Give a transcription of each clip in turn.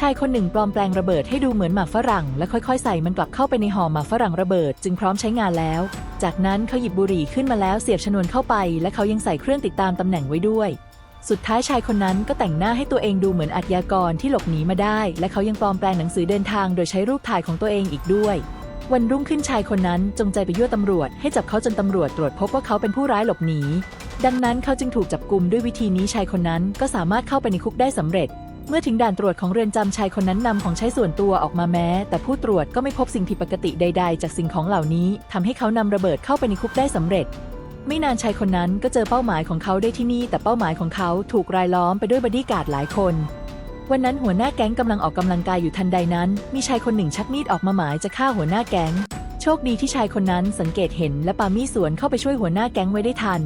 ชายคนหนึ่งปลอมแปลงระเบิดให้ดูเหมือนหมากฝรั่ง และค่อยๆ ใส่มันกลับเข้าไปในห่อหมากฝรั่งระเบิด จึงพร้อมใช้งานแล้ว จากนั้นเขาหยิบบุหรี่ขึ้นมาแล้วเสียบชนวนเข้าไป และเขายังใส่เครื่องติดตามตำแหน่งไว้ด้วย สุดท้ายชายคนนั้นก็แต่งหน้าให้ตัวเองดูเหมือนอาชญากรที่หลบหนีมาได้ และเขายังปลอมแปลงหนังสือเดินทางโดยใช้รูปถ่ายของตัวเองอีกด้วยวันรุ่งขึ้นชายคนนั้นจงใจไปยั่วตำรวจ ให้จับเขาจนตำรวจตรวจพบว่าเขาเป็นผู้ร้ายหลบหนี ดังนั้นเขาจึงถูกจับกลุมด้วยวิธีนี้ชายคนนั้นก็สามารถเข้าไปในคุกได้สำเร็จ เมื่อถึงด่านตรวจของเรือนจำชายคนนั้นนำของใช้ส่วนตัวออกมาแม้ แต่ผู้ตรวจก็ไม่พบสิ่งผิดปกติใด ๆ จากสิ่งของเหล่านี้ทำให้เขานำระเบิดเข้าไปในคุกได้สำเร็จ ไม่นานชายคนนั้นก็เจอเป้าหมายของเขาได้ที่นี่ แต่เป้าหมายของเขาถูกรายล้อมไปด้วยบอดี้การ์ดหลายคนวันนั้นหัวหน้าแก๊งกำลังออกกำลังกายอยู่ทันใดนั้น มีชายคนหนึ่งชักมีดออกมาหมายจะฆ่าหัวหน้าแก๊ง โชคดีที่ชายคนนั้นสังเกตเห็นและปามีสวนเข้าไปช่วยหัวหน้าแก๊งไว้ได้ทัน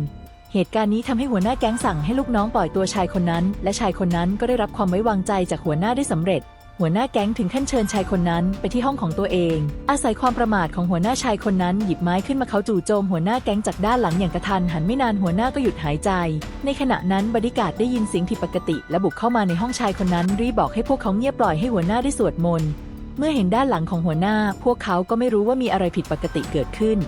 เหตุการณ์นี้ทำให้หัวหน้าแก๊งสั่งให้ลูกน้องปล่อยตัวชายคนนั้น และชายคนนั้นก็ได้รับความไว้วางใจจากหัวหน้าได้สำเร็จ หัวหน้าแก๊งถึงขั้นเชิญชายคนนั้นไปที่ห้องของตัวเอง อาศัยความประมาทของหัวหน้าชายคนนั้นหยิบไม้ขึ้นมาเขาจู่โจมหัวหน้าแก๊งจากด้านหลังอย่างกระทันหันไม่นานหัวหน้าก็หยุดหายใจ ในขณะนั้นบริการได้ยินเสียงผิดปกติ และบุกเข้ามาในห้องชายคนนั้น รีบบอกให้พวกเขาเงียบปล่อยให้หัวหน้าได้สวดมนต์เมื่อเห็นด้านหลังของหัวหน้า พวกเขาก็ไม่รู้ว่ามีอะไรผิดปกติเกิดขึ้น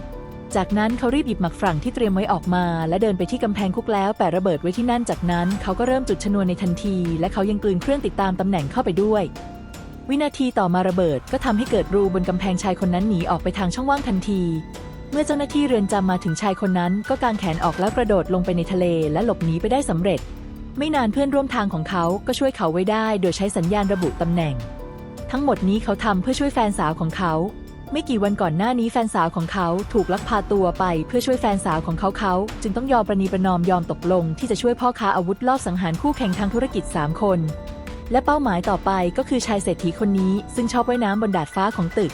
จากนั้นเขารีบหยิบหมักฝรั่งที่เตรียมไว้ออกมา และเดินไปที่กำแพงคุกแล้วแปะระเบิดไว้ที่นั่นจากนั้น เขาก็เริ่มจุดชนวนในทันที และเขายังกลืนเครื่องติดตามตำแหน่งเข้าไปด้วย วินาทีต่อมาระเบิดก็ทำให้เกิดรูบนกำแพงชายคนนั้นหนีออกไปทางช่องว่างทันที เมื่อเจ้าหน้าที่เรือนจำมาถึงชายคนนั้น ก็กางแขนออกแล้วกระโดดลงไปในทะเล และหลบหนีไปได้สำเร็จ ไม่นานเพื่อนร่วมทางของเขาก็ช่วยเขาไว้ได้ โดยใช้สัญญาณระบุตำแหน่ง ทั้งหมดนี้เขาทำเพื่อช่วยแฟนสาวของเขา ไม่กี่วันก่อนหน้านี้แฟนสาวของเขาถูกลักพาตัวไปเพื่อช่วยแฟนสาวของเขาเขาจึงต้องยอมประนีประนอมยอมตกลง ที่จะช่วยพ่อค้าอาวุธลอบสังหารคู่แข่งทางธุรกิจ 3 คน และเป้าหมายต่อไปก็คือชายเศรษฐีคนนี้ซึ่งชอบว่ายน้ำบนดาดฟ้าของตึก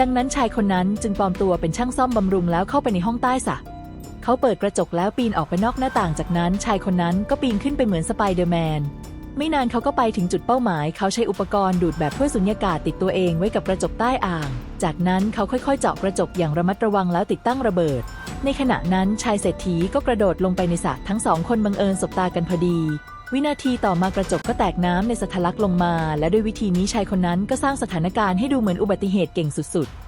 ดังนั้นชายคนนั้นจึงปลอมตัวเป็นช่างซ่อมบำรุงแล้วเข้าไปในห้องใต้สระเขาเปิดกระจกแล้วปีนออกไปนอกหน้าต่างจากนั้น ชายคนนั้นก็ปีนขึ้นไปเหมือนสไปเดอร์แมนไม่นานเขาก็ไปถึงจุดเป้าหมาย เขาใช้อุปกรณ์ดูดแบบถ้วยสุญญากาศติดตัวเองไว้กับกระจกใต้อ่าง จากนั้นเขาค่อยๆ เจาะกระจกอย่างระมัดระวังแล้วติดตั้งระเบิด ในขณะนั้นชายเศรษฐีก็กระโดดลงไปในสระทั้งสองคนบังเอิญสบตากันพอดี วินาทีต่อมากระจกก็แตกน้ำในสะทะลักลงมา และด้วยวิธีนี้ชายคนนั้นก็สร้างสถานการณ์ให้ดูเหมือนอุบัติเหตุเก่งสุดๆ